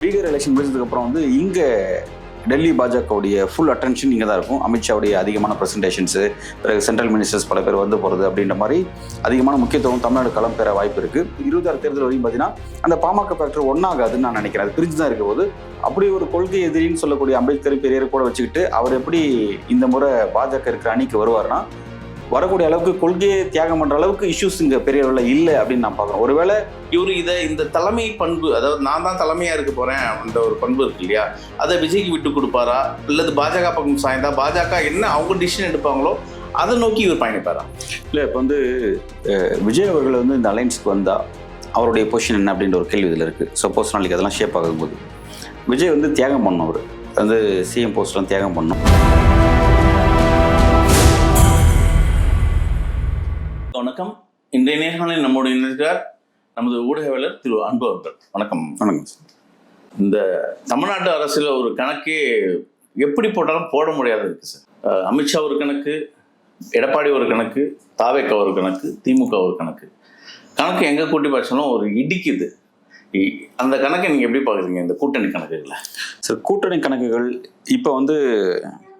Bihar election முடிஞ்சதுக்கப்புறம் வந்து இங்கே டெல்லி பாஜகவுடைய ஃபுல் அட்டென்ஷன் இங்கே தான் இருக்கும். அமித்ஷாவுடைய அதிகமான ப்ரெசன்டேஷன்ஸு பிறகு சென்ட்ரல் மினிஸ்டர்ஸ் பல பேர் வந்து போகிறது அப்படின்ற மாதிரி அதிகமான முக்கியத்துவம் தமிழ்நாடு களம் பெற வாய்ப்பு இருக்குது இருபதாறு தேர்தல் வரையும் பார்த்தீங்கன்னா அந்த பாமக ஃபேக்டர் ஒன்றாகாதுன்னு நான் நினைக்கிறேன். அது பிரிஞ்சு தான் இருக்கும் போது அப்படி ஒரு கொள்கை எதிரின்னு சொல்லக்கூடிய அம்பேத்கர் பெரியர் கூட வச்சுக்கிட்டு அவர் எப்படி இந்த முறை பாஜக இருக்கிற அணிக்கு வருவார்னா வரக்கூடிய அளவுக்கு கொள்கையை தியாகம் பண்ற அளவுக்கு இஷ்யூஸ் இங்க பெரிய அளவில் இல்லை அப்படின்னு நான் பார்க்குறேன். ஒருவேளை இவர் இதை இந்த தலைமை பண்பு அதாவது நான் தான் தலைமையா இருக்க போறேன் அப்படின்ற ஒரு பண்பு இருக்கு இல்லையா? அதை விஜய்க்கு விட்டு கொடுப்பாரா? இல்லது பாஜக பக்கம் சாய்ந்தா பாஜக என்ன அவங்க டிசிஷன் எடுப்பாங்களோ அதை நோக்கி இவர் பயணிப்பாரா? இல்லை இப்போ வந்து விஜய் அவர்கள் வந்து இந்த அலைன்ஸ்க்கு வந்தா அவருடைய பொசிஷன் என்ன அப்படின்ற ஒரு கேள்வி இதில் இருக்குது சப்போஸ் நாளைக்கு அதெல்லாம் ஷேப் ஆகும்போது. விஜய் வந்து தியாகம் பண்ணும் அவர் வந்து சிஎம் போஸ்ட்லாம் தியாகம் பண்ணும் வணக்கம். இன்றைய நேர்காணலில் நம்மோடு இணைகிறார் நமது ஊடகவியலர் திரு அன்பு அவர்கள். வணக்கம். வணக்கம். சார் இந்த தமிழ்நாட்டு அரசியல ஒரு கணக்கே எப்படி போட்டாலும் போட முடியாது இருக்கு சார். அமித்ஷா ஒரு கணக்கு எடப்பாடி ஒரு கணக்கு தாவேக்கா ஒரு கணக்கு திமுக ஒரு கணக்கு. கணக்கு எங்க கூட்டி பார்த்தாலும் ஒரு இடிக்குது. அந்த கணக்கை நீங்க எப்படி பாக்குறீங்க இந்த கூட்டணி கணக்குகளை? சார் கூட்டணி கணக்குகள் இப்போ வந்து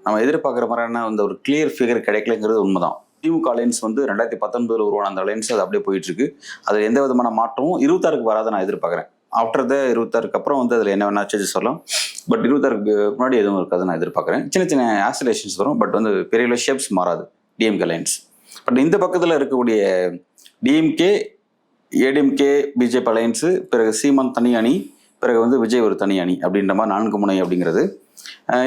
நம்ம எதிர்பார்க்குற மாதிரியான அந்த ஒரு கிளியர் ஃபிகர் கிடைக்கலங்கிறது உண்மைதான். திமுக அலைன்ஸ் வந்து ரெண்டாயிரத்தி பத்தொன்பதுல உருவான அந்த அலைன்ஸ் அது அப்படியே போயிட்டு இருக்கு அதில் எந்த விதமான மாற்றமும் இருபத்தாறுக்கு வராத நான் எதிர்பார்க்குறேன். ஆஃப்டர் த இருபத்தாறுக்கு அப்புறம் வந்து அதில் என்ன வேணா சேஞ்சஸ் சொல்லலாம் பட் இருபத்தாறுக்கு முன்னாடி எதுவும் இருக்காது நான் எதிர்பார்க்குறேன். சின்ன சின்ன ஆசிலேஷன்ஸ் வரும். பட் வந்து பெரிய ஷேப்ஸ் மாறாது. டிஎம்கே அலையன்ஸ் பட் இந்த பக்கத்தில் இருக்கக்கூடிய டிஎம்கே ஏடிஎம்கே பிஜேபி அலையன்ஸு பிறகு சீமான் தனி அணி பிறகு வந்து விஜய் ஒரு தனி அணி அப்படின்ற மாதிரி நான்கு முனை அப்படிங்கிறது.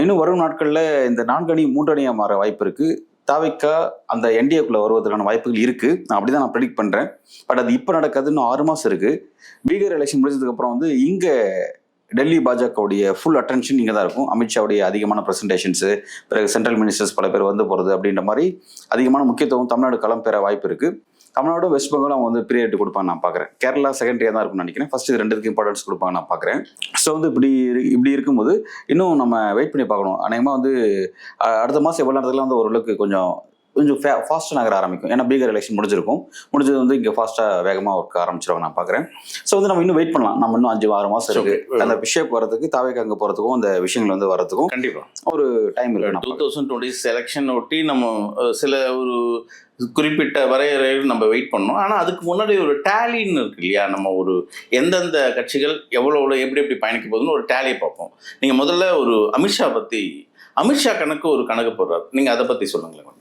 இன்னும் வரும் நாட்களில் இந்த நான்கு அணி மூன்று அணியாக மாற வாய்ப்பு இருக்குது தாவிக்கா அந்த என்டிஏக்குள்ளே வருவதற்கான வாய்ப்புகள் இருக்குது நான் அப்படி தான் நான் ப்ரெடிக்ட் பண்ணுறேன் பட் அது இப்போ நடக்காதுன்னு ஆறு மாதம் இருக்குது பீகார் எலெக்ஷன் முடிஞ்சதுக்கப்புறம் வந்து இங்கே டெல்லி பாஜகவுடைய ஃபுல் அட்டென்ஷன் இங்கே தான் இருக்கும். அமித்ஷாவுடைய அதிகமான ப்ரெசன்டேஷன்ஸு பிறகு சென்ட்ரல் மினிஸ்டர்ஸ் பல பேர் வந்து போகிறது அப்படின்ற மாதிரி அதிகமான முக்கியத்துவம் தமிழ்நாடு களம் பெற வாய்ப்பு இருக்குது தமிழ்நாடு வெஸ்ட் பெங்கால் அவங்க வந்து பிரியட் கொடுப்பாங்க நான் பார்க்குறேன். கேரளா செகண்டரியாக தான் இருக்கும்னு நினைக்கிறேன். ஃபர்ஸ்ட் இது ரெண்டுக்கு இம்பார்ட்டன்ஸ் கொடுப்பாங்க நான் பார்க்குறேன். ஸோ வந்து இப்படி இப்படி இருக்கும்போது இன்னும் நம்ம வெயிட் பண்ணி பார்க்கணும். அநேகமாக வந்து அடுத்த மாதம் எவ்வளோ நேரத்தில் வந்து ஓரளவுக்கு கொஞ்சம் கொஞ்சம் ஃபாஸ்ட்டாக நகர ஆரம்பிக்கும். ஏன்னா பீகார் எலெக்ஷன் முடிஞ்சிருக்கும். முடிஞ்சது வந்து இங்கே ஃபாஸ்ட்டாக வேகமாக ஒர்க் ஆரம்பிச்சிருவாங்க நான் பார்க்குறேன் ஸோ வந்து நம்ம இன்னும் வெயிட் பண்ணலாம். நம்ம இன்னும் அஞ்சு ஆறு மாதம் இருக்கு. அந்த விஷயம் வரதுக்கு தாவேக்கு அங்கே போகிறதுக்கும் அந்த விஷயங்கள் வந்து வரதுக்கும் கண்டிப்பா. ஒரு டைம் இருக்கு நான் டூ தௌசண்ட் டுவெண்ட்டி செலெக்ஷன் ஒட்டி நம்ம சில ஒரு குறிப்பிட்ட வரையறையில் நம்ம வெயிட் பண்ணோம். ஆனால் அதுக்கு முன்னாடி ஒரு டேலின்னு இருக்கு இல்லையா? நம்ம ஒரு எந்தெந்த கட்சிகள் எவ்வளோ எவ்வளோ எப்படி எப்படி பயணிக்க போகுதுன்னு ஒரு டேலியை பார்ப்போம். நீங்கள் முதல்ல ஒரு அமித்ஷா பற்றி அமித்ஷா கணக்கு ஒரு கணக்கு போடுறாரு. நீங்கள் அதை பற்றி சொல்லுங்களேன்.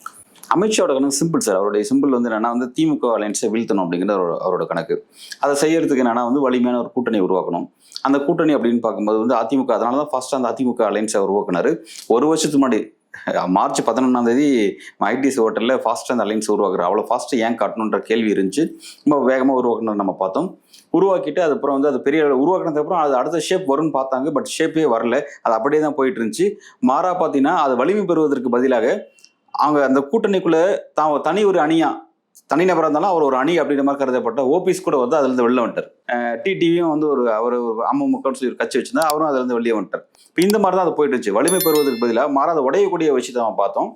அமித்ஷாவோட கணக்கு சிம்பிள் சார் அவருடைய சிம்பிள் வந்து என்னன்னா வந்து திமுக அலைன்ஸை வீழ்த்தணும் அப்படிங்கிற அவரோட- அவரோட கணக்கு. அதை செய்யறதுக்கு என்னன்னா வந்து வலிமையான ஒரு கூட்டணி உருவாக்கணும். அந்த கூட்டணி அப்படின்னு பார்க்கும்போது வந்து அதிமுக அதனால தான் ஃபர்ஸ்ட் அந்த அதிமுக அலைன்ஸை உருவாக்குனாரு. ஒரு வருஷத்துக்கு முன்னாடி மார்ச் பதினொன்றாம் தேதி ஐடிசி ஹோட்டலில் ஃபாஸ்ட்டாக அந்த அலைன்ஸ் உருவாக்குறாரு. அவ்வளோ ஃபாஸ்ட்டு ஏன் காட்டணுன்ற கேள்வி இருந்துச்சு. ரொம்ப வேகமாக உருவாக்கணும் நம்ம பார்த்தோம். உருவாக்கிட்டு அதுக்கப்புறம் வந்து அது பெரிய அளவு உருவாக்குனதுக்கு அப்புறம் அது அடுத்த ஷேப் வரும்னு பார்த்தாங்க பட் ஷேப்பே வரல. அது அப்படியே தான் போயிட்டு இருந்துச்சு. மாறா பார்த்தீங்கன்னா அது வலிமை பெறுவதற்கு பதிலாக அவங்க அந்த கூட்டணிக்குள்ள தான் தனி ஒரு அணியா தனிநபராக இருந்தாலும் அவர் ஒரு அணி அப்படின்ற மாதிரி கருதப்பட்ட ஓபிஸ் கூட வந்து அதுலேருந்து வெளில வந்துட்டார். டிடிவியும் வந்து ஒரு அவர் ஒரு அமமுகன்னு சொல்லி ஒரு கட்சி வச்சிருந்தா அவரும் அதுலேருந்து வெளியே வந்துட்டார். இப்போ இந்த மாதிரி தான் அது போயிட்டு வலிமை பெறுவதற்கு பதிலாக மாறாத உடையக்கூடிய விஷயத்தை நம்ம பார்த்தோம்.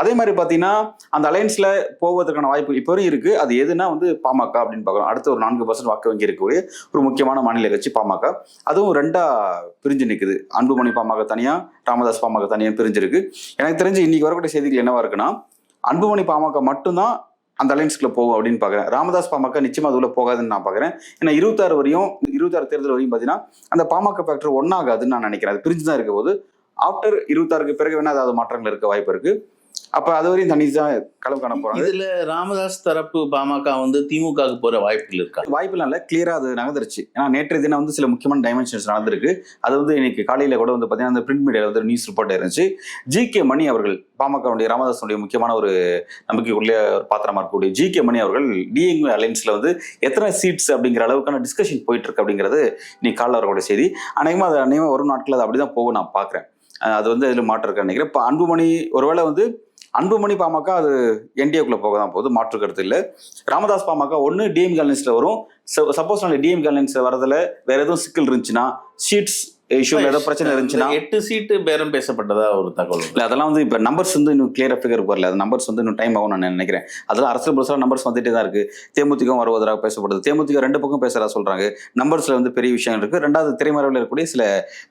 அதே மாதிரி பார்த்தீங்கன்னா அந்த அலையன்ஸில் போவதற்கான வாய்ப்பு இப்போ வரையும் அது எதுனா வந்து பாமக அப்படின்னு பார்க்குறோம் அடுத்த ஒரு நான்கு பர்சன்ட் வாக்கு வங்கி இருக்கக்கூடிய ஒரு முக்கியமான மாநில கட்சி பாமக. அதுவும் ரெண்டாக பிரிஞ்சு நிற்குது அன்புமணி பாமக தனியாக ராமதாஸ் பாமக தனியாக பிரிஞ்சிருக்கு. எனக்கு தெரிஞ்சு இன்னைக்கு வரக்கூடிய செய்திகள் என்னவா இருக்குன்னா அன்புமணி பாமக மட்டும்தான் அந்த அலையன்ஸ்குள்ள போகும் அப்படின்னு பார்க்குறேன். ராமதாஸ் பாமக நிச்சயமாக அதுல போகாதுன்னு நான் பார்க்குறேன். ஏன்னா இருபத்தாறு வரையும் இருபத்தாறு தேர்தல் வரையும் பார்த்தீங்கன்னா அந்த பாமக ஃபேக்டர் ஒன்றாகாதுன்னு நான் நினைக்கிறேன். அது பிரிஞ்சு தான் இருக்க போது ஆஃப்டர் இருபத்தாறுக்கு பிறகு வேணால் அதாவது மாற்றங்கள் இருக்க வாய்ப்பு இருக்குது அப்போ அது வரையும் தனி தான் களம் காண போறாங்க. இதுல ராமதாஸ் தரப்பு பாமக வந்து திமுகவுக்கு போற வாய்ப்புகள் இருக்கா? வாய்ப்புலாம் இல்லை கிளியரா அது நடந்துருச்சு ஏன்னா நேற்றைய தினம் வந்து சில முக்கியமான டைமென்ஷன்ஸ் நடந்திருக்கு. அது வந்து இன்னைக்கு காலையில கூட வந்து பார்த்தீங்கன்னா அந்த பிரிண்ட் மீடியாவில் வந்து நியூஸ் ரிப்போர்ட் இருந்துச்சு. ஜி கே மணி அவர்கள் பாமகவுடைய ராமதாசனுடைய முக்கியமான ஒரு நம்பிக்கைக்குள்ளே ஒரு பாத்திரமா இருக்கக்கூடிய ஜி கே மணி அவர்கள் டிஎம் அலைன்ஸ்ல வந்து எத்தனை சீட்ஸ் அப்படிங்கிற அளவுக்கான டிஸ்கஷன் போயிட்டு இருக்கு அப்படிங்கிறது இன்னைக்கு காலைல வரக்கூடிய செய்தி. அநேகமாக அது அநேகமாக வரும் நாட்கள் அது அப்படிதான் போகும் நான் பார்க்குறேன் அது வந்து இதில் மாற்றம் நினைக்கிறேன். இப்போ அன்புமணி ஒருவேளை வந்து அன்புமணி பாமக அது என்டிஏக்குள்ள போக தான் போகுது மாற்று கருத்து இல்லை. ராமதாஸ் பாமக ஒன்று டிஎம் அலைன்ஸ்ல வரும். சப்போஸ் நாளைக்கு டிஎம் அலைன்ஸ்ல வரதுல வேற எதுவும் சிக்கல் இருந்துச்சுன்னா சீட்ஸ் இஷ்யூல ஏதோ பிரச்சனை இருந்துச்சுன்னா எட்டு சீட்டு பேரம் பேசப்பட்டதா ஒரு தகவல் இல்ல அதெல்லாம் வந்து இப்போ நம்பர்ஸ் வந்து இன்னும் கிளியரா ஃபிகர் வரல. அது நம்பர்ஸ் வந்து இன்னும் டைம் ஆகும் நான் நினைக்கிறேன். அதெல்லாம் அரசியல் புதுசாக நம்பர்ஸ் வந்துட்டே தான் இருக்கு. தேமுதிக வருவதாக பேசப்படுது. தேமுதிக ரெண்டு பக்கம் பேசுறதா சொல்றாங்க. நம்பர்ஸ்ல வந்து பெரிய விஷயங்கள் இருக்கு. ரெண்டாவது திரைமறைவில் இருக்கக்கூடிய சில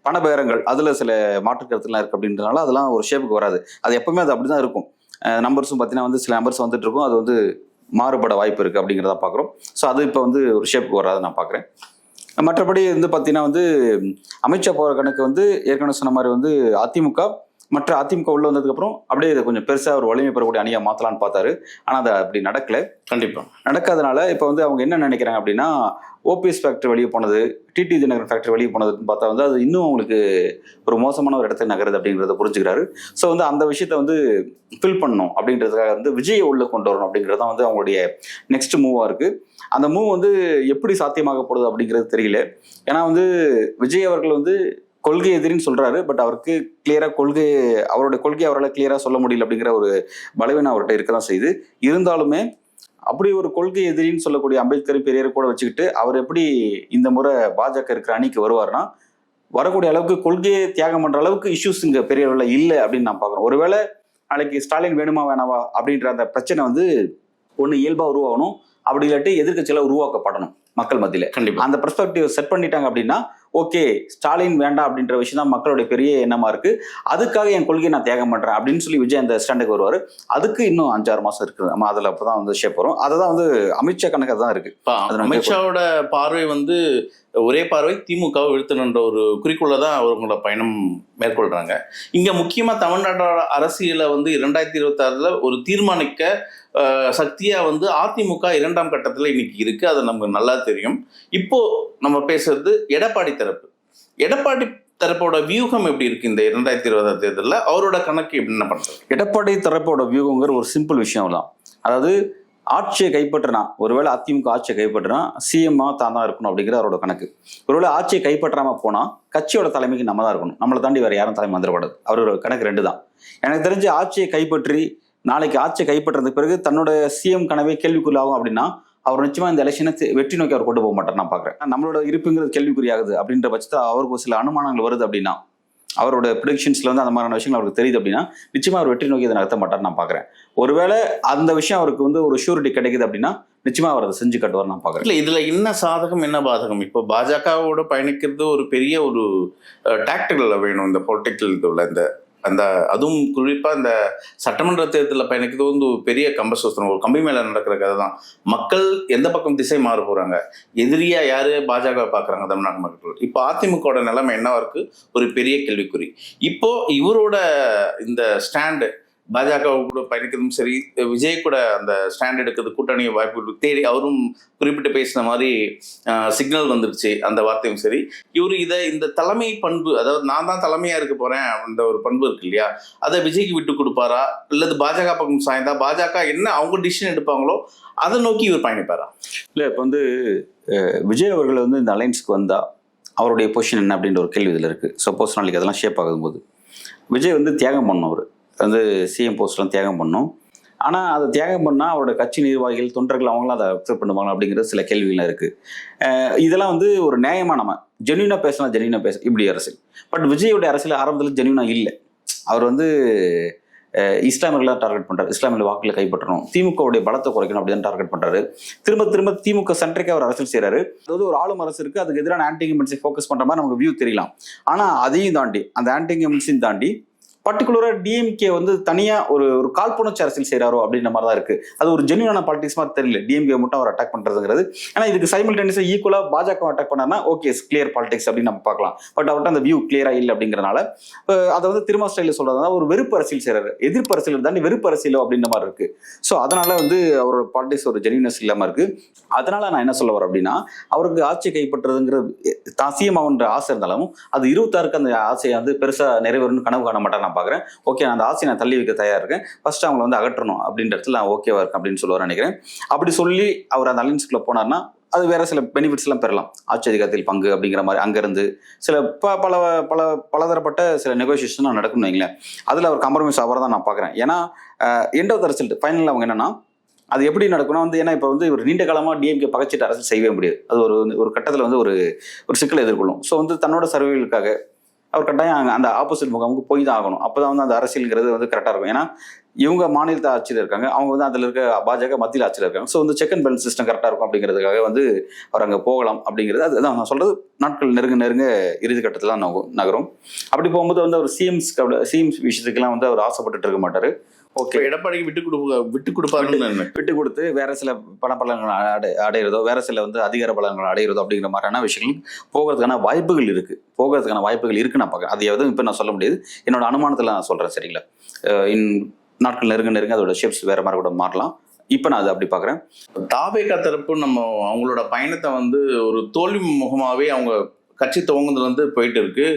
பணபேரங்கள் அதுல சில மாற்று கருத்துலாம் இருக்கு அப்படின்றனால அதெல்லாம் ஒரு ஷேப்புக்கு வராது. அது எப்பவுமே அது அப்படிதான் இருக்கும். நம்பர்ஸும் பார்த்தீங்கன்னா வந்து சில நம்பர்ஸ் வந்துட்டு இருக்கும். அது வந்து மாறுபட வாய்ப்பு இருக்கு அப்படிங்கிறத பார்க்குறோம் ஸோ அது இப்போ வந்து ஒரு ஷேப்புக்கு வராது நான் பார்க்குறேன் மற்றபடி வந்து பார்த்தீங்கன்னா வந்து அமைச்சர் போகிற கணக்கு வந்து ஏற்கனவே சொன்ன மாதிரி வந்து அதிமுக மற்ற அதிமுக உள்ள வந்ததுக்கப்புறம் அப்படியே இதை கொஞ்சம் பெருசாக ஒரு வலிமை பெறக்கூடிய அணியாக மாற்றலான்னு பார்த்தாரு. ஆனால் அது அப்படி நடக்கல. கண்டிப்பா. நடக்காதனால இப்போ வந்து அவங்க என்ன நினைக்கிறாங்க அப்படின்னா ஓபிஎஸ் ஃபேக்டரி வெளியே போனது டிடி தினகரன் ஃபேக்டரி வெளியே போனதுன்னு பார்த்தா வந்து அது இன்னும் அவங்களுக்கு ஒரு மோசமான ஒரு இடத்துக்கு நகருது அப்படிங்கிறத புரிஞ்சுக்கிறாரு. ஸோ வந்து அந்த விஷயத்த வந்து ஃபில் பண்ணணும் அப்படின்றதுக்காக வந்து விஜயை உள்ள கொண்டு வரணும் அப்படிங்கிறது தான் வந்து அவங்களுடைய நெக்ஸ்ட் மூவாக இருக்குது அந்த மூவ் வந்து எப்படி சாத்தியமாக போடுது அப்படிங்கிறது தெரியல. ஏன்னா வந்து விஜய் அவர்கள் வந்து கொள்கை எதிரின்னு சொல்றாரு பட் அவருக்கு கிளியரா கொள்கை அவருடைய கொள்கை அவரால் கிளியரா சொல்ல முடியல அப்படிங்கிற ஒரு பலவீனம் அவர்கிட்ட இருக்க தான் செய்யுது. இருந்தாலுமே அப்படி ஒரு கொள்கை எதிரின்னு சொல்லக்கூடிய அம்பேத்கர் பெரியார் கூட வச்சுக்கிட்டு அவர் எப்படி இந்த முறை பாஜக இருக்கிற அணிக்கு வருவார்னா வரக்கூடிய அளவுக்கு கொள்கையை தியாகம் பண்ற அளவுக்கு இஷ்யூஸ் இங்க பெரிய அளவில் இல்லை அப்படின்னு நான் பார்க்குறோம். ஒருவேளை நாளைக்கு ஸ்டாலின் வேணுமா வேணாவா அப்படின்ற அந்த பிரச்சனை வந்து ஒன்று இயல்பாக உருவாகணும். அப்படி இல்லாட்டி எதிர்க்கட்சியில் உருவாக்கப்படணும் மக்கள் மத்தியில. கண்டிப்பா. அந்த பெர்ஸ்பெக்டிவ் செட் பண்ணிட்டாங்க அப்படின்னா ஓகே ஸ்டாலின் வேண்டாம் அப்படின்ற விஷயம் தான் மக்களுடைய பெரிய எண்ணமா இருக்கு. அதுக்காக என் கொள்கையை நான் தியாகம் பண்றேன் அப்படின்னு சொல்லி விஜய் அந்த ஸ்டாண்டுக்கு வருவார். அதுக்கு இன்னும் அஞ்சாறு மாசம் இருக்கு. நம்ம அதில் அப்பதான் வந்து ஷேப் வரும். அதை தான் வந்து அமித்ஷா கணக்கு தான் இருக்கு. இப்ப அது நம்ம அமித்ஷாவோட பார்வை வந்து ஒரே பார்வை திமுகவை வீழ்த்தணுன்ற ஒரு குறிக்கோளை தான் அவங்களோட பயணம் மேற்கொள்கிறாங்க இங்கே முக்கியமாக தமிழ்நாட்டோட அரசியலை வந்து இரண்டாயிரத்தி இருபத்தாறில் ஒரு தீர்மானிக்க சக்தியாக வந்து அதிமுக இரண்டாம் கட்டத்தில் இன்னைக்கு இருக்குது அது நமக்கு நல்லா தெரியும். இப்போது நம்ம பேசுறது எடப்பாடி தரப்பு. எடப்பாடி தரப்போட வியூகம் எப்படி இருக்கு இந்த இரண்டாயிரத்தி இருபதாம் தேர்தலில்? அவரோட கணக்கு என்ன பண்ணுறது எடப்பாடி தரப்போட வியூகங்கிற ஒரு சிம்பிள் விஷயம் தான் அதாவது ஆட்சியை கைப்பற்றினா ஒருவேளை அதிமுக ஆட்சியை கைப்பற்றினா சிஎம்மா தான் தான் இருக்கணும் அப்படிங்கிற அவரோட கணக்கு. ஒருவேளை ஆட்சியை கைப்பற்றாம போனா கட்சியோட தலைமைக்கு நம்ம தான் இருக்கணும். நம்மளை தாண்டி வேற யாரும் தலைமை வந்துடக்கூடாது அவரோட கணக்கு ரெண்டு தான். எனக்கு தெரிஞ்சு ஆட்சியை கைப்பற்றி நாளைக்கு ஆட்சியை கைப்பற்றதுக்கு பிறகு தன்னோட சிஎம் கனவே கேள்விக்குள்ளாகும் அப்படின்னா அவர் நிச்சயமா இந்த எலெக்ஷனை வெற்றி நோக்கி அவர் கொண்டு போக மாட்டார் நான் பாக்குறேன் நம்மளோட இருப்புங்கிறது கேள்விக்குறியாகுது அப்படின்ற பட்சத்தில் அவருக்கு ஒரு சில அனுமானங்கள் வருது அப்படின்னா அவரோட ப்ரிடிக்ஷன்ஸ்ல வந்து அந்த மாதிரியான விஷயங்கள் அவருக்கு தெரியுது அப்படின்னா நிச்சயமா அவர் வெற்றி நோக்கி அதை நடத்த மாட்டார் நான் பாக்குறேன். ஒருவேளை அந்த விஷயம் அவருக்கு வந்து ஒரு ஷூரிட்டி கிடைக்குது அப்படின்னா நிச்சயமா அவர் அதை செஞ்சு கட்டுவார் நான் பாக்குறேன். இல்ல இதுல என்ன சாதகம் என்ன பாதகம்? இப்போ பாஜகவோட பயணிக்கிறது ஒரு பெரிய ஒரு டாக்டிக்கல் வேணும் இந்த பொலிட்டிக்கல் இதுல இந்த அந்த அதுவும் குறிப்பாக இந்த சட்டமன்ற தேர்தலில் பயணிக்கிறது வந்து ஒரு பெரிய கம்பசூத்திரம் ஒரு கம்பி மேலே நடக்கிற கதை தான் மக்கள் எந்த பக்கம் திசை மாற போகிறாங்க எதிரியாக யார்? பாஜக பார்க்குறாங்க தமிழ்நாடு மக்கள். இப்போ அதிமுகவோட நிலைமை என்னவா இருக்குது ஒரு பெரிய கேள்விக்குறி. இப்போது இவரோட இந்த ஸ்டாண்டு பாஜக கூட பயணிக்கிறதும் சரி விஜய் கூட அந்த ஸ்டாண்ட் எடுக்கிறது கூட்டணி வாய்ப்பு தேடி அவரும் குறிப்பிட்டு பேசின மாதிரி சிக்னல் வந்துருச்சு அந்த வார்த்தையும் சரி. இவர் இதை இந்த தலைமை பண்பு அதாவது நான் தான் தலைமையா இருக்க போறேன் அந்த ஒரு பண்பு இருக்கு இல்லையா? அதை விஜய்க்கு விட்டு கொடுப்பாரா? இல்லது பாஜக பக்கம் சாய்ந்தா பாஜக என்ன அவங்க டிசிஷன் எடுப்பாங்களோ அதை நோக்கி இவர் பயணிப்பாரா? இல்லை இப்போ வந்து விஜய் அவர்கள் வந்து இந்த அலைன்ஸ்க்கு வந்தா அவருடைய பொசிஷன் என்ன அப்படின்ற ஒரு கேள்வி இதில் இருக்கு. சப்போஸ் நாளைக்கு அதெல்லாம் ஷேப் ஆகும்போது விஜய் வந்து தியாகம் பண்ணவர். அவர் வந்து சிஎம் போஸ்ட்லாம் தியாகம் பண்ணும். ஆனால் அதை தியாகம் பண்ணால் அவரோட கட்சி நிர்வாகிகள் தொண்டர்கள் அவங்களாம் அதை அக்செப்ட் பண்ணுவாங்க அப்படிங்கிற சில கேள்விகள்லாம் இருக்குது இதெல்லாம் வந்து ஒரு நியாயமாக நம்ம ஜென்யூனாக பேசலாம் ஜென்யூனாக பேச இப்படி அரசியல். பட் விஜயோட அரசியல் ஆரம்பத்தில் ஜென்யூனாக இல்லை. அவர் வந்து இஸ்லாமியர்களை டார்கெட் பண்ணுறாரு இஸ்லாமிய வாக்குகளை கைப்பற்றணும். திமுகவுடைய பலத்தை குறைக்கணும் அப்படி தான் டார்கெட் பண்ணுறாரு திரும்ப திரும்ப திமுக சென்ட்ரிக்காக அவர் அரசியல் செய்கிறாரு அதாவது ஒரு ஆளும் அரசு இருக்குது அதுக்கு எதிரான ஆன்டி இன்கம்பன்சி ஃபோக்கஸ் பண்ணுற மாதிரி நமக்கு வியூ தெரியலாம். ஆனால் அதையும் தாண்டி அந்த ஆன்டி இன்கம்பன்சியும் தாண்டி பர்டிகுலராக டிஎம்கே வந்து தனியாக ஒரு ஒரு காழ்ப்புணர்ச்சி அரசியல் செய்கிறாரோ அப்படின்ற மாதிரி தான் இருக்குது அது ஒரு ஜென்யூனான பாலிடிக்ஸ் மாதிரி தெரியல. டிஎம்கே மட்டும் அவர் அட்டாக் பண்ணுறதுங்கிறது ஆனால் இதுக்கு சைமில்டேனியஸாக ஈக்குவலாக பாஜக அட்டாக் பண்ணார்னா ஓகே கிளியர் பாலிடிக்ஸ் அப்படின்னு நம்ம பார்க்கலாம். பட் அவர்கிட்ட அந்த வியூ கிளியராக இல்லை அப்படிங்கிறனால அதை வந்து திரும்ப ஸ்டைலில் சொல்கிறதுனா ஒரு வெறுப்பு அரசியல் செய்கிறாரு எதிர்ப்பு அரசியல் தாண்டி வெறுப்பு அரசியலோ அப்படின்ற மாதிரி இருக்குது ஸோ அதனால் வந்து அவரோட பாலிடிக்ஸ் ஒரு ஜென்யூனஸ் இல்லாமல் இருக்குது அதனால் நான் என்ன சொல்ல வரேன் அப்படின்னா அவருக்கு ஆட்சி கைப்பற்றுறதுங்கிறது தான் சிஎம் ஆகுன்ற ஆசை இருந்தாலும் அது இருபத்தாறுக்கு அந்த ஆசையை வந்து பெருசாக நிறைவேறும்னு கனவு காண மாட்டேன் நான் பார்க்குறேன். ஓகே நான் அந்த ஆசையை நான் தள்ளி வைக்க தயாராக இருக்கேன். ஃபர்ஸ்ட் அவங்களை வந்து அகற்றணும் அப்படின்ற இடத்துல நான் ஓகேவா இருக்கேன் அப்படின்னு சொல்லுவார் நினைக்கிறேன். அப்படி சொல்லி அவர் அந்த அலைன்ஸ்குள்ள போனார்னா அது வேற சில பெனிஃபிட்ஸ் எல்லாம் பெறலாம். ஆட்சி அதிகாரத்தில் பங்கு அப்படிங்கிற மாதிரி அங்கிருந்து சில ப பல பல பலதரப்பட்ட சில நெகோசியேஷன் நடக்கும்னு வைங்களேன். அதில் அவர் காம்ப்ரமைஸ் ஆகிறதா நான் பார்க்குறேன். ஏன்னா end of the result final அவங்க என்னன்னா அது எப்படி நடக்கும்னா வந்து ஏன்னா இப்போ வந்து ஒரு நீண்ட காலமாக டிஎம்கே பகச்சிட்டு அரசு செய்யவே முடியாது. அது ஒரு ஒரு கட்டத்தில் வந்து ஒரு ஒரு சிக்கலை எதிர்கொள்ளும். ஸோ வந்து தன்னோட சர்வைகளுக்காக அவர் கட்டாயம் அந்த ஆப்போசிட் முகாமுக்கு போய் தான் ஆகணும். அப்போ தான் வந்து அந்த அரசியல்ங்கிறது வந்து கரெக்டாக இருக்கும். ஏன்னா இவங்க மாநிலத்தை ஆட்சியில் இருக்காங்க. அவங்க வந்து அதில் இருக்க பாஜக மத்தியில் ஆட்சியில் இருக்காங்க. ஸோ வந்து செக் அண்ட் பேலன்ஸ் சிஸ்டம் கரெக்டாக இருக்கும் அப்படிங்கிறதுக்காக வந்து அவர் அங்கே போகலாம் அப்படிங்கிறது. அதுதான் நான் சொல்கிறது நாட்கள் நெருங்க நெருங்க இறுதி கட்டத்தில் தான் நகரும். அப்படி போகும்போது வந்து அவர் சிஎம்ஸ் சிஎம்ஸ் விஷயத்துக்கெல்லாம் வந்து அவர் ஆசைப்பட்டுட்டு இருக்க மாட்டார். ஓகே. எடப்பாடிக்கு விட்டு கொடுக்க விட்டு கொடுப்பாருன்னு. விட்டு கொடுத்து வேற சில பணப்பலன்கள் அடை அடையிறதோ வேற சில வந்து அதிகார பலன்கள் அடையிறதோ அப்படிங்கிற மாதிரியான விஷயங்கள் போகிறதுக்கான வாய்ப்புகள் இருக்கு. போகிறதுக்கான வாய்ப்புகள் இருக்கு நான் பார்க்குறேன். அது எதுவும் இப்போ நான் சொல்ல முடியாது. என்னோட அனுமானத்தில் நான் சொல்றேன் சரிங்களா? இன் நாட்கள் நெருங்க நெருங்க அதோட ஷேப்ஸ் வேற மாதிரி கூட மாறலாம். இப்போ நான் அதை அப்படி பார்க்குறேன். தாவேகா தரப்பு நம்ம அவங்களோட பயணத்தை வந்து ஒரு தோல்வி முகமாவே அவங்க கட்சி துவங்குனதுலேருந்து போயிட்டு இருக்கு.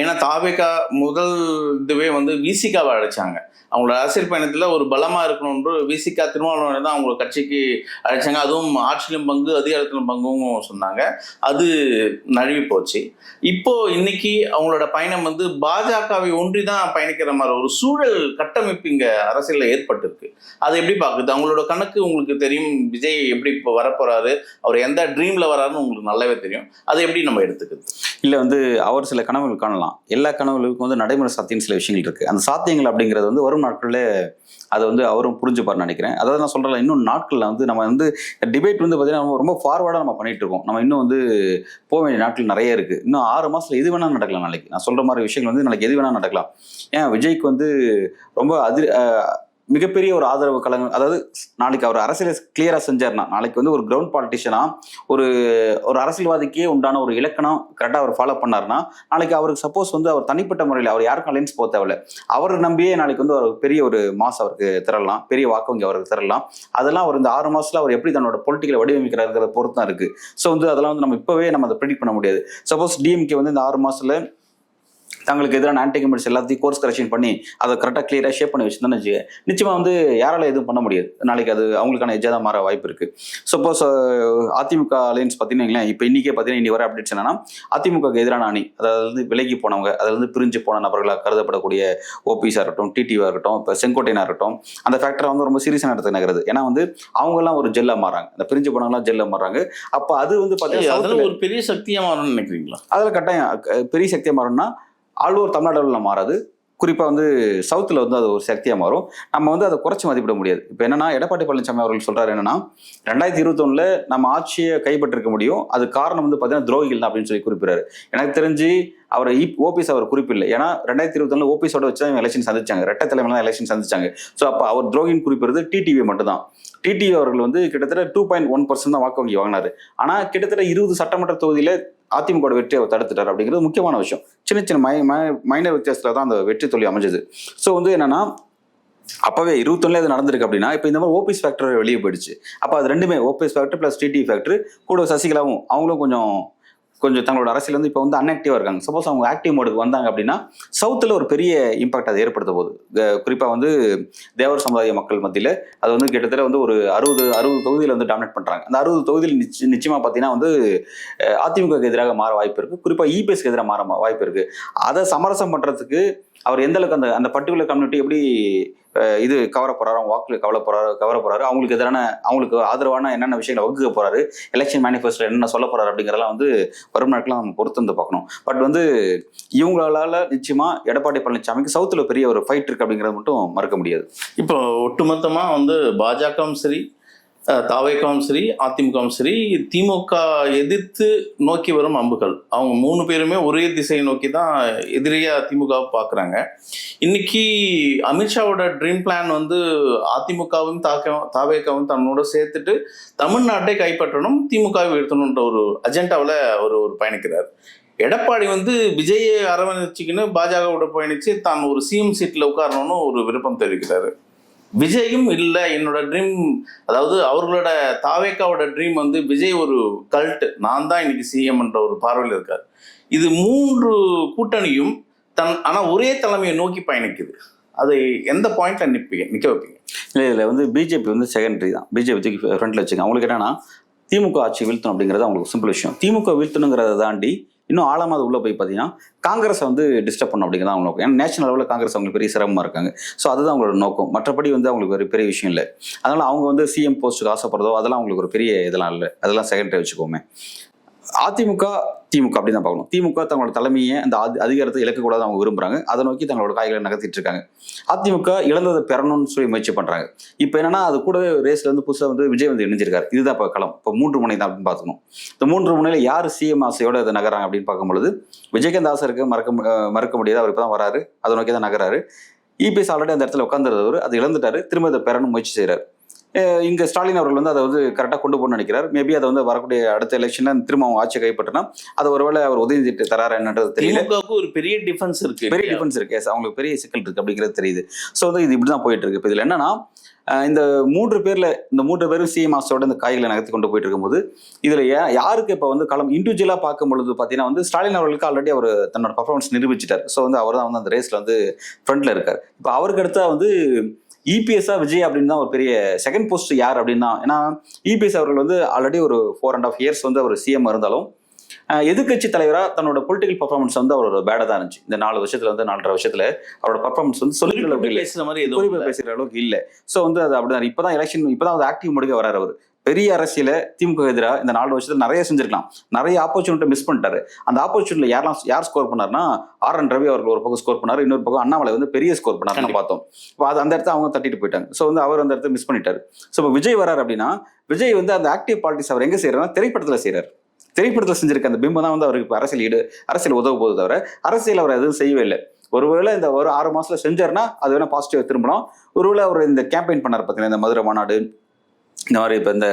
ஏன்னா தாவேகா முதல் இதுவே வந்து விசிகாவை அழைச்சாங்க. அவங்களோட அரசியல் பயணத்தில் ஒரு பலமாக இருக்கணும்னு விசிகா திருமாவளவன் தான் அவங்களோட கட்சிக்கு அழைச்சாங்க. அதுவும் ஆட்சியிலும் பங்கு அதிகாரத்திலும் பங்கும் சொன்னாங்க. அது நழுவி போச்சு. இப்போ இன்னைக்கு அவங்களோட பயணம் வந்து பாஜகவை ஒன்றி தான் பயணிக்கிற மாதிரி ஒரு சூழல் கட்டமைப்பு இங்கே அரசியலில் ஏற்பட்டிருக்கு. அதை எப்படி பார்க்குது அவங்களோட கணக்கு உங்களுக்கு தெரியும். விஜய் எப்படி இப்போ வரப்போறாரு? அவர் எந்த ட்ரீம்ல வராருன்னு உங்களுக்கு நல்லாவே தெரியும். அதை எப்படி நம்ம எடுத்துக்கிறது? இல்லை வந்து அவர் சில கனவுகள் காணலாம். எல்லா கனவுகளுக்கும் வந்து நடைமுறை சாத்தியம் சில விஷயங்கள் இருக்குது அந்த சாத்தியங்கள் அப்படிங்கிறது வந்து வரும் நாட்களில் அதை வந்து அவரும் புரிஞ்சுப்பார்னு நினைக்கிறேன். அதாவது நான் சொல்கிறேன் இன்னும் நாட்களில் வந்து நம்ம வந்து டிபேட் வந்து பார்த்தீங்கன்னா ரொம்ப ஃபார்வர்டாக நம்ம பண்ணிட்டு இருக்கோம். நம்ம இன்னும் வந்து போக வேண்டிய நாட்கள் நிறைய இருக்குது இன்னும் ஆறு மாதத்தில் எது வேணாலும் நடக்கலாம் நாளைக்கு. நான் சொல்கிற மாதிரி விஷயங்கள் வந்து நாளைக்கு எது வேணாலும் நடக்கலாம். ஏன் விஜய்க்கு வந்து ரொம்ப அதிர் மிகப்பெரிய ஒரு ஆதரவு கலங்க அதாவது நாளைக்கு அவர் அரசியலை கிளியரா செஞ்சார்னா நாளைக்கு வந்து ஒரு கிரவுண்ட் பாலிட்டிஷியனா ஒரு ஒரு அரசியல்வாதிக்கே உண்டான ஒரு இலக்கணம் கரெக்டாக அவர் ஃபாலோ பண்ணாருன்னா நாளைக்கு அவருக்கு சப்போஸ் வந்து அவர் தனிப்பட்ட முறையில் அவர் யாருக்கும் அலைன்ஸ் போக தேவையில்ல. அவர் நம்பியே நாளைக்கு வந்து ஒரு பெரிய ஒரு மாஸ் அவருக்கு திரளலாம் பெரிய வாக்கு வங்கி அவருக்கு திரளலாம். அதெல்லாம் அவர் இந்த ஆறு மாசத்துல அவர் எப்படி தன்னோட பொலிட்டிக்கலை வடிவமைக்கிறாருங்கிறத பொறுத்து தான் இருக்கு. ஸோ வந்து அதெல்லாம் வந்து நம்ம இப்போவே நம்ம அதை ப்ரெடிக்ட் பண்ண முடியாது. சப்போஸ் டிஎம்கே வந்து இந்த ஆறு மாசத்துல தங்களுக்கு எதிரான ஆன்டி கமெண்ட்ஸ் எல்லாத்தையும் கோர்ஸ் கரெக்ஷன் பண்ணி அதை கரெக்டாக கிளியராக ஷேப் பண்ணி வச்சுருந்தோன்னு வச்சுக்க நிச்சயமாக வந்து யாரால எதுவும் பண்ண முடியாது. நாளைக்கு அது அவங்களுக்கான எஜ்ஜாக தான் மாற வாய்ப்பு இருக்கு. சப்போஸ் அதிமுக அலைன்ஸ் பார்த்தீங்கன்னா இப்போ இன்னைக்கே பார்த்தீங்கன்னா இன்னி வர அப்டேட்ஸ் என்னன்னா அதிமுகவுக்கு எதிரான அணி அதாவது விலகி போனவங்க அதாவது வந்து பிரிஞ்சு போன நபர்களாக கருதப்படக்கூடிய ஓபிஸாக இருக்கட்டும் டிடிவாக இருக்கட்டும் இப்போ செங்கோட்டையனாக இருக்கட்டும் அந்த ஃபேக்டரை வந்து ரொம்ப சீரியஸாக நடத்த நகருது. ஏன்னா வந்து அவங்கெல்லாம் ஒரு ஜெல்லாக மாறாங்க இந்த பிரிஞ்சு போனவங்களாம் ஜெல்லாக மாறாங்க அப்போ அது வந்து பார்த்தீங்கன்னா ஒரு பெரிய சக்தியா மாறும்னு நினைக்கிறீங்களா? அதில் கட்டாயம் பெரிய சக்தியாக மாறும்னா ஆழ்வோர் தமிழ்நாடு அளவில் மாறாது. குறிப்பாக வந்து சவுத்தில் வந்து அது ஒரு சக்தியாக மாறும். நம்ம வந்து அதை குறைச்சி மதிப்பிட முடியாது. இப்போ என்னன்னா எடப்பாடி பழனிசாமி அவர்கள் சொல்கிறார் என்னன்னா ரெண்டாயிரத்தி இருபத்தொன்னில் நம்ம ஆட்சியை கைப்பற்றிருக்க முடியும். அது காரணம் வந்து பார்த்தீங்கன்னா துரோகிகள் தான் அப்படின்னு சொல்லி குறிப்பிடுறாரு. எனக்கு தெரிஞ்சு அவர் இப் ஓபிஎஸ் அவர் குறிப்பில்லை ஏன்னா ரெண்டாயிரத்தி இருபத்தொன்னு ஓபிஎஸோட வச்சு தான் எலெக்ஷன் சந்திச்சாங்க. ரெட்டை தலைமையில தான் எலெக்ஷன் சந்திச்சாங்க. ஸோ அப்போ அவர் துரோகின்னு குறிப்பிடுறது டிடிவி மட்டும்தான். டிடிவி அவர்கள் வந்து கிட்டத்தட்ட டூ பாயிண்ட் ஒன் பர்சன்ட் தான் வாக்கு வங்கி வாங்கினாரு. ஆனால் கிட்டத்தட்ட இருபது சட்டமன்ற தொகுதியில் அதிமுக வெற்றி அவர் தடுத்துட்டார் அப்படிங்கிறது முக்கியமான விஷயம். சின்ன சின்ன மை மைனர் வித்தியாசத்தில் தான் அந்த வெற்றி தொழில் அமைஞ்சது. ஸோ வந்து என்னன்னா அப்பவே இருபத்தொன்னுல அது நடந்திருக்கு அப்படின்னா இப்போ இந்த மாதிரி ஓபிஎஸ் ஃபேக்டர் வெளியே போயிடுச்சு. அப்போ அது ரெண்டுமே OPS factor plus TT factor கூட சசிகலாவும் அவங்களும் கொஞ்சம் கொஞ்சம் தங்களோட அரசியல் வந்து இப்போ வந்து அன்ஆக்டிவாக இருக்காங்க. சப்போஸ் அவங்க ஆக்டிவ் மோடுக்கு வந்தாங்க அப்படின்னா சவுத்தில் ஒரு பெரிய இம்பாக்ட் அதை ஏற்படுத்த போகுது. குறிப்பாக வந்து தேவர் சமுதாய மக்கள் மத்தியில் அது வந்து கிட்டத்தட்ட வந்து ஒரு அறுபது அறுபது தொகுதியில் வந்து டாமினேட் பண்ணுறாங்க அந்த அறுபது தொகுதியில் நிச்ச நிச்சயமாக பார்த்தீங்கன்னா வந்து அதிமுகவுக்கு எதிராக மாற வாய்ப்பு இருக்குது குறிப்பாக இபிஎஸ்க்கு எதிராக மாற வாய்ப்பு இருக்குது அதை சமரசம் பண்ணுறதுக்கு அவர் எந்த அளவுக்கு அந்த அந்த பர்டிகுலர் கம்யூனிட்டி எப்படி இது கவர போறாரு அவங்க வாக்குல கவல போறாரு கவர போறாரு அவங்களுக்கு எதிரான அவங்களுக்கு ஆதரவான என்னென்ன விஷயங்களை வகுக்க போறாரு எலெக்ஷன் மேனிஃபெஸ்டோ என்னென்ன சொல்ல போறாரு அப்படிங்கிறதெல்லாம் வந்து வரும் நாட்கள் நம்ம பொறுத்து வந்து பார்க்கணும். பட் வந்து இவங்களால நிச்சயமா எடப்பாடி பழனிசாமிக்கு சவுத்துல பெரிய ஒரு ஃபைட் இருக்கு அப்படிங்கிறது மட்டும் மறக்க முடியாது. இப்போ ஒட்டுமொத்தமா வந்து பாஜகவும் சரி அஹ், சரி அதிமுகவும் சரி திமுக எதிர்த்து நோக்கி வரும் அம்புகள். அவங்க மூணு பேருமே ஒரே திசையை நோக்கி தான் எதிரியா திமுகவை பார்க்குறாங்க. இன்னைக்கு அமித்ஷாவோட ட்ரீம் பிளான் வந்து அதிமுகவும் தாக்க தாவேக்காவும் தன்னோட சேர்த்துட்டு தமிழ்நாட்டை கைப்பற்றணும் திமுகவை வீழ்த்தணுன்ற ஒரு அஜெண்டாவில் அவர் ஒரு பயணிக்கிறார். எடப்பாடி வந்து விஜயை அரவணைச்சிக்கின்னு பாஜகவோட பயணிச்சு தான் ஒரு சிஎம் சீட்டில் உட்காரணும்னு ஒரு விருப்பம் தெரிவிக்கிறாரு. விஜயும் இல்லை என்னோட ட்ரீம் அதாவது அவர்களோட தாவேக்காவோட ட்ரீம் வந்து விஜய் ஒரு கல்ட்டு நான் தான் இன்னைக்கு சிஎம்ன்ற ஒரு பார்வையில் இருக்கார். இது மூன்று கூட்டணியும் தன் ஆனால் ஒரே தலைமையை நோக்கி பயணிக்குது. அதை எந்த பாயிண்ட்ல நிற்பீங்க நிற்க வைப்பீங்க? இல்லை இதில் வந்து பிஜேபி வந்து செகண்டரி தான். பிஜேபி தூக்கி ஃப்ரண்ட்ல வச்சுக்கோங்க அவங்களுக்கு என்னன்னா திமுக ஆட்சி வீழ்த்தணும் அப்படிங்கிறது அவங்களுக்கு சிம்பிள் விஷயம். திமுக வீழ்த்தணுங்கிறத தாண்டி இன்னும் ஆழமாக அது உள்ளே போய் பார்த்தீங்கன்னா காங்கிரஸை வந்து டிஸ்டர்ப் பண்ணும் அப்படிங்கிறது அவங்க நோக்கம். ஏன்னா நேஷனல் லெவலில் காங்கிரஸ் அவங்களுக்கு பெரிய சிரமமாக இருக்காங்க. ஸோ அதுதான் அவங்களோட நோக்கம். மற்றபடி வந்து அவங்களுக்கு ஒரு பெரிய விஷயம் இல்லை. அதனால் அவங்க வந்து சிஎம் போஸ்ட்டுக்கு ஆசைப்படுறதோ அதெல்லாம் அவங்களுக்கு ஒரு பெரிய இதெல்லாம் இல்லை. அதெல்லாம் செகண்டரி வச்சுக்கோமே. அதிமுக திமுக அப்படி தான் பார்க்கணும். திமுக தங்களோட தலைமையை அந்த அதி- அதிகாரத்தை இழக்கக்கூடாது அவங்க விரும்புறாங்க. அதை நோக்கி தங்களோட காய்களை நகர்த்திட்டு இருக்காங்க. அதிமுக இழந்ததை பெறணும்னு சொல்லி முயற்சி பண்றாங்க. இப்போ என்னன்னா அது கூடவே ரேஸ்ல இருந்து புதுசாக வந்து விஜய் வந்து இணைஞ்சிருக்காரு. இதுதான் இப்போ களம். இப்போ மூன்று முனை தான் அப்படின்னு பார்த்துக்கணும். இந்த மூன்று முனையில யார் சிஎம் ஆசையோட அதை நகராங்க அப்படின்னு பார்க்கும்பொழுது விஜயகாந்த் ஆசருக்கு மறக்க மறக்க முடியாது. அவர் இப்போ தான் வராரு. அதை நோக்கி தான் நகராரு இபிஎஸ் ஆல்ரெடி அந்த இடத்துல உட்காந்துருந்தவர் அது இழந்துட்டாரு. திரும்ப அதை பெறணும் முயற்சி செய்கிறார் இங்க ஸ்டாலின் அவர்கள் வந்து அதை வந்து கரெக்டாக கொண்டு போகணும்னு நினைக்கிறார். மேபி அதை வந்து வரக்கூடிய அடுத்த எலெக்ஷன்ல திரும்ப அவங்க ஆட்சி கைப்பற்றினா அது ஒருவேளை அவர் உதவி தராரு என்னன்றது தெரியல. ஒரு பெரிய டிஃபரன்ஸ் இருக்கு பெரிய டிஃபரன்ஸ் இருக்கு. அவங்களுக்கு பெரிய சிக்கல் இருக்கு அப்படிங்கிறது தெரியுது. ஸோ வந்து இது இப்படி தான் போயிட்டு இருக்கு. இப்போ இதில் என்னன்னா இந்த மூன்று பேர்ல இந்த மூன்று பேரும் சிஎம் ஆசோட இந்த காய்களை நகர்த்தி கொண்டு போயிட்டு இருக்கும்போது இதுல யாருக்கு இப்போ வந்து களம் இண்டிவிஜுவலா பார்க்கும் பொழுது பார்த்தீங்கன்னா வந்து ஸ்டாலின் அவர்களுக்கு ஆல்ரெடி அவர் தன்னோட பர்ஃபார்மன்ஸ் நிரூபிச்சிட்டார். ஸோ வந்து அவர் தான் வந்து அந்த ரேஸ்ல வந்து ஃப்ரண்ட்ல இருக்கார். இப்போ அவருக்கு அடுத்தா வந்து இபிஎஸ்ஆ விஜய் அப்படின்னு தான் ஒரு பெரிய செகண்ட் போஸ்ட் யார் அப்படின்னா ஏன்னா இபிஎஸ் அவர்கள் வந்து ஆல்ரெடி ஒரு ஃபோர் அண்ட் ஆஃப் இயர்ஸ் வந்து அவர் சிஎம் இருந்தாலும் எதிர்கட்சி தலைவராக தன்னோட பொலிட்டிக்கல் பர்ஃபார்மன்ஸ் வந்து அவர் பேடாக தான் இருந்துச்சு. இந்த நாலு வருஷத்துல வந்து நாலரை வருஷத்துல அவரோட பர்ஃபார்மன்ஸ் வந்து இல்லை பேசுற மாதிரி எதுவும் குறிப்பா இல்ல. பேசுற அளவுக்கு இல்லை. ஸோ வந்து அது அப்படிதான். இப்பதான் எலெக்ஷன் இப்பதான் வந்து ஆக்டிவ் முடிக்க வராரு அவர். பெரிய அரசியல திமுக எதிராக இந்த நாலு வருஷத்துல நிறைய செஞ்சிருக்கலாம். நிறைய ஆப்பர்ச்சுனிட்டி மிஸ் பண்ணிட்டாரு. அந்த ஆப்பர்ச்சுனிட்டில யாரெல்லாம் யார் ஸ்கோர் பண்ணாருன்னா ஆர் என் ரவி அவர்கள் ஒரு பக்கம் ஸ்கோர் பண்ணாரு இன்னொரு பக்கம் அண்ணாமலை வந்து பெரிய ஸ்கோர் பண்ணாரு நம்ம கண்டிப்பா. பார்த்தோம். இப்போ அது அந்த இடத்த அவங்க தட்டிட்டு போயிட்டாங்க. ஸோ வந்து அவர் அந்த இடத்த மிஸ் பண்ணிட்டாரு. ஸோ இப்போ விஜய் வராரு அப்படின்னா விஜய் வந்து அந்த ஆக்டிவ் பாலிட்டிக்ஸ் அவர் எங்க செய்யறாருன்னா திரைப்படத்துல செய்யறாரு திரைப்படத்தில் செஞ்சிருக்க அந்த பிம்பம் தான் வந்து அவருக்கு அரசியல் ஈடு அரசியல் உதவ போகுது தவிர அரசியல் அவர் எதுவும் செய்யவே இல்லை. ஒருவேளை இந்த ஒரு ஆறு மாசத்துல செஞ்சாருன்னா அது வேணா பாசிட்டிவ் திரும்பலாம். ஒருவேளை அவர் இந்த கேம்பெயின் பண்ணார் பார்த்தீங்கன்னா இந்த மதுரை மாநாடு இந்த மாதிரி இப்போ இந்த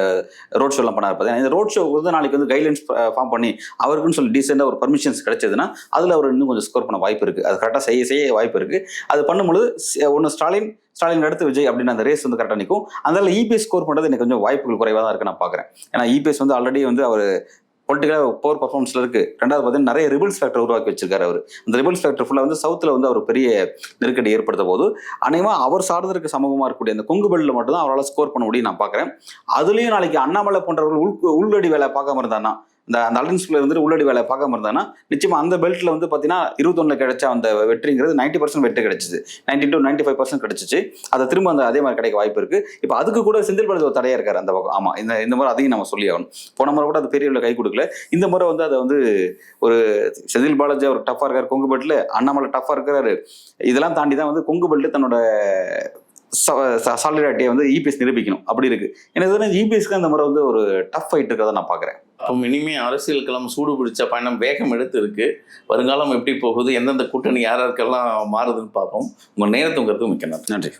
ரோட் ஷோலாம் பண்ணார் பார்த்தீங்கன்னா இந்த ரோட் ஷோ வந்து நாளைக்கு வந்து கைட்லைன்ஸ் ஃபார்ம் பண்ணி அவருக்குன்னு சொல்லி டீசெண்டாக ஒரு பர்மிஷன்ஸ் கிடைச்சதுன்னா அதில் அவர் இன்னும் கொஞ்சம் ஸ்கோர் பண்ண வாய்ப்பு இருக்குது அது கரெக்டாக செய்ய செய்ய வாய்ப்பு இருக்குது அது பண்ணும்போது ஒன்று ஸ்டாலின் ஸ்டாலின் அடுத்து விஜய் அப்படின்னு அந்த ரேஸ் வந்து கரெக்டாக நிற்கும் அதனால இபிஎஸ் ஸ்கோர் பண்ணுறது எனக்கு கொஞ்சம் வாய்ப்புகள் குறைவாக தான் இருக்குது நான் பார்க்குறேன் ஏன்னா இபிஎஸ் வந்து ஆல்ரெடி வந்து அவர் பொலிட்டிக்கலாக போர் பர்ஃபார்மன்ஸில் இருக்கு. ரெண்டாவது பார்த்தீங்கன்னா நிறைய ரிபிள்ஸ் ஃபேக்டர் உருவாக்கி வச்சிருக்காரு அவர். அந்த ரிபிள்ஸ் ஃபேக்டர் ஃபுல்லாக வந்து சவுத்தில் வந்து அவர் பெரிய நெருக்கடி ஏற்படுத்த போது அநேகமாக அவர் சார்ந்திருக்க சமூகமாக இருக்கக்கூடிய அந்த கொங்கு பெல்லில் மட்டும்தான் அவரால் ஸ்கோர் பண்ண முடியும் நான் பார்க்குறேன் அதுலேயும் நாளைக்கு அண்ணாமலை போன்றவர்கள் உள் உள்வடி வேலை பார்க்காம இருந்தான்னா இந்த அந்த அலன்ஸ்ல இருந்து உள்ளடி வேலை பார்க்காம இருந்தானா நிச்சயமா அந்த பெல்ட்ல வந்து பார்த்தீங்கன்னா இருபத்தொன்னு கிடைச்ச அந்த வெற்றிங்கிறது நைன்டி பர்சன்ட் வெற்றி கிடைச்சிது. Ninety to ninety five percent கிடைச்சிச்சு. அதை திரும்ப அந்த அதே மாதிரி கிடைக்க வாய்ப்பு இருக்கு. இப்போ அதுக்கு கூட செந்தில் பாலாஜி ஒரு தடையா இருக்காரு அந்த பக்கம். ஆமா இந்த இந்த முறை அதையும் நம்ம சொல்லி ஆகணும். போன முறை கூட அது பெரிய கை கொடுக்கல. இந்த முறை வந்து அதை வந்து ஒரு செந்தில் பாலாஜி அவர் டஃபா இருக்காரு கொங்கு பெல்ட்ல அண்ணாமலை டஃபா இருக்கிறாரு. இதெல்லாம் தாண்டி தான் வந்து கொங்கு பெல்ட் தன்னோட சாலிடாரிட்டியை வந்து இபிஎஸ் நிரூபிக்கணும். அப்படி இருக்கு. எனக்கு இபிஎஸ்க்கு அந்த முறை வந்து ஒரு டஃப் ஃபைட் இருக்கிறத நான் பார்க்குறேன் அப்போ இனிமே அரசியல் களம் சூடு பிடிச்ச பயணம் வேகம் எடுத்து இருக்கு வருங்காலம் எப்படி போகுது எந்தெந்த கூட்டணி யார் யாருக்கெல்லாம் மாறுதுன்னு பார்ப்போம். உங்க நேரத்துங்கிறது மிக்க நன்றி. நன்றி.